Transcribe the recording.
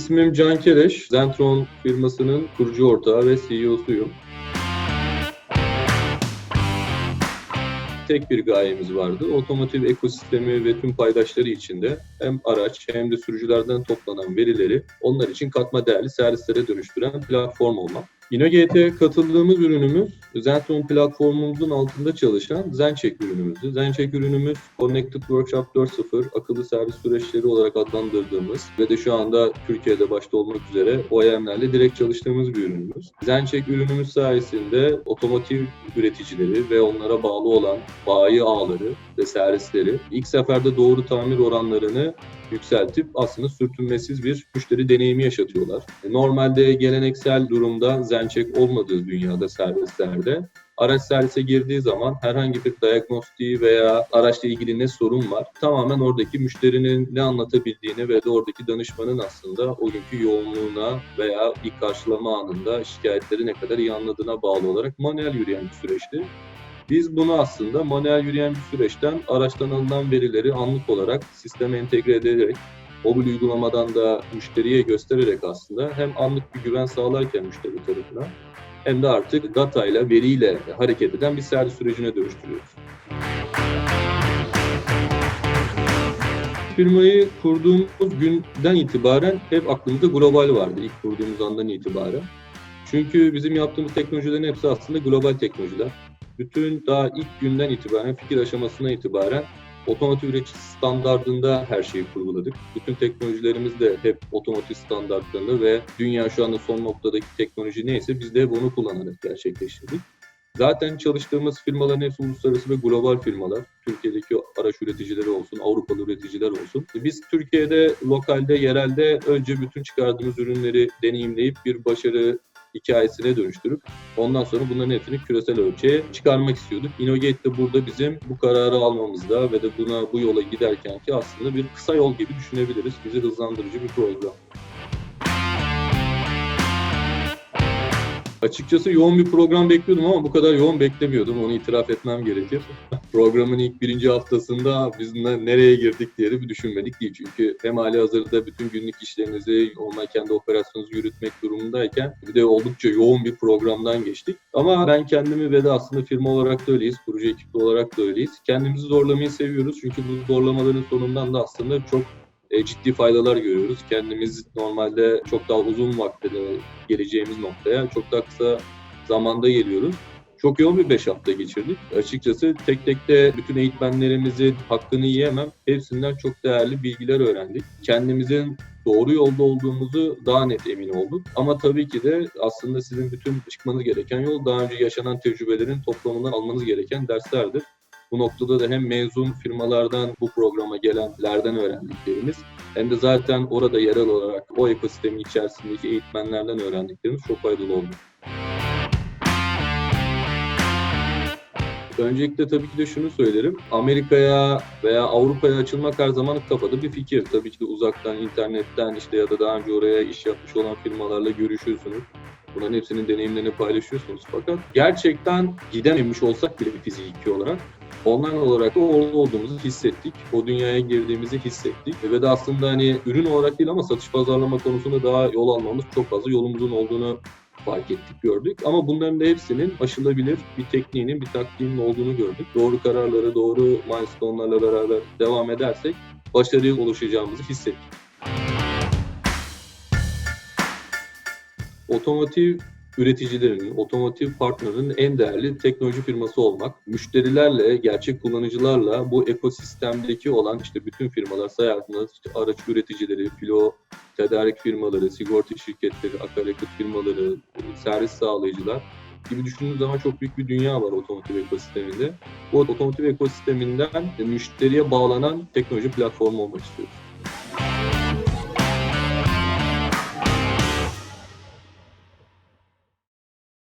İsmim Can Kereş. Zentron firmasının kurucu ortağı ve CEO'suyum. Tek bir gayemiz vardı. Otomotiv ekosistemi ve tüm paydaşları içinde hem araç hem de sürücülerden toplanan verileri onlar için katma değerli servislere dönüştüren platform olmak. InnoGate'e katıldığımız ürünümüz Zentron platformumuzun altında çalışan Zencheck ürünümüzdü. Zencheck ürünümüz Connected Workshop 4.0 akıllı servis süreçleri olarak adlandırdığımız ve de şu anda Türkiye'de başta olmak üzere OEM'lerle direkt çalıştığımız bir ürünümüz. Zencheck ürünümüz sayesinde otomotiv üreticileri ve onlara bağlı olan bayi ağları ve servisleri ilk seferde doğru tamir oranlarını yükseltip aslında sürtünmesiz bir müşteri deneyimi yaşatıyorlar. Normalde geleneksel durumda Zencheck olmadığı dünyada servislerde araç servise girdiği zaman herhangi bir diagnostiği veya araçla ilgili ne sorun var tamamen oradaki müşterinin ne anlatabildiğini ve de oradaki danışmanın aslında o günkü yoğunluğuna veya ilk karşılama anında şikayetleri ne kadar iyi anladığına bağlı olarak manuel yürüyen bir süreçti. Biz bunu aslında manuel yürüyen bir süreçten araçtan alınan verileri anlık olarak sisteme entegre ederek mobil uygulamadan da müşteriye göstererek aslında hem anlık bir güven sağlarken müşteri tarafına hem de artık datayla, veriyle hareket eden bir servis sürecine dönüştürüyoruz. Firmayı kurduğumuz günden itibaren hep aklımızda global vardı ilk kurduğumuz andan itibaren. Çünkü bizim yaptığımız teknolojilerin hepsi aslında global teknolojiler. Bütün daha ilk günden itibaren, fikir aşamasına itibaren otomotiv üretici standartında her şeyi kurguladık. Bütün teknolojilerimiz de hep otomotiv standartlarında ve dünya şu anda son noktadaki teknoloji neyse biz de bunu kullanarak gerçekleştirdik. Zaten çalıştığımız firmaların hepsi uluslararası ve global firmalar. Türkiye'deki araç üreticileri olsun, Avrupalı üreticiler olsun. Biz Türkiye'de, lokalde, yerelde önce bütün çıkardığımız ürünleri deneyimleyip bir başarı hikayesine dönüştürüp ondan sonra bunların hepsini küresel ölçeğe çıkarmak istiyorduk. InnoGate de burada bizim bu kararı almamızda ve de buna bu yola giderken ki aslında bir kısa yol gibi düşünebiliriz. Bizi hızlandırıcı bir program. Açıkçası yoğun bir program bekliyordum ama bu kadar yoğun beklemiyordum. Onu itiraf etmem gerekir. Programın ilk birinci haftasında biz nereye girdik diye de bir düşünmedik değil. Çünkü hem hali hazırda bütün günlük işlerinizi, online kendi operasyonunuzu yürütmek durumundayken bir de oldukça yoğun bir programdan geçtik. Ama ben kendimi ve de aslında firma olarak da öyleyiz, proje ekibi olarak da öyleyiz. Kendimizi zorlamayı seviyoruz. Çünkü bu zorlamaların sonundan da aslında çok e, ciddi faydalar görüyoruz. Kendimiz normalde çok daha uzun vaktte geleceğimiz noktaya çok daha kısa zamanda geliyoruz. Çok yoğun bir 5 hafta geçirdik. Açıkçası tek tek de bütün eğitmenlerimizin hakkını yiyemem. Hepsinden çok değerli bilgiler öğrendik. Kendimizin doğru yolda olduğumuzu daha net emin olduk. Ama tabii ki de aslında sizin bütün çıkmanız gereken yol daha önce yaşanan tecrübelerin toplamından almanız gereken derslerdir. Bu noktada da hem mezun firmalardan bu programa gelenlerden öğrendiklerimiz hem de zaten orada yerel olarak o ekosistemin içerisindeki eğitmenlerden öğrendiklerimiz çok faydalı oldu. Öncelikle tabii ki de şunu söylerim. Amerika'ya veya Avrupa'ya açılmak her zaman kafada bir fikir. Tabii ki de uzaktan, internetten işte ya da daha önce oraya iş yapmış olan firmalarla görüşüyorsunuz. Bunların hepsinin deneyimlerini paylaşıyorsunuz. Fakat gerçekten gidememiş olsak bile fiziki olarak online olarak da orada olduğumuzu hissettik. O dünyaya girdiğimizi hissettik. Ve de aslında hani ürün olarak değil ama satış pazarlama konusunda daha yol almamız çok fazla yolumuzun olduğunu fark ettik, gördük. Ama bunların da hepsinin aşılabilir bir tekniğinin, bir taktiğinin olduğunu gördük. Doğru kararları, doğru milestone'larla beraber devam edersek başarıya ulaşacağımızı hissettik. Otomotiv üreticilerinin, otomotiv partnerinin en değerli teknoloji firması olmak, müşterilerle, gerçek kullanıcılarla bu ekosistemdeki olan işte bütün firmalar sayarsanız işte araç üreticileri, filo tedarik firmaları, sigorta şirketleri, akaryakıt firmaları, servis sağlayıcılar gibi düşündüğünüz zaman çok büyük bir dünya var otomotiv ekosisteminde. Bu otomotiv ekosisteminden müşteriye bağlanan teknoloji platformu olmak istiyoruz.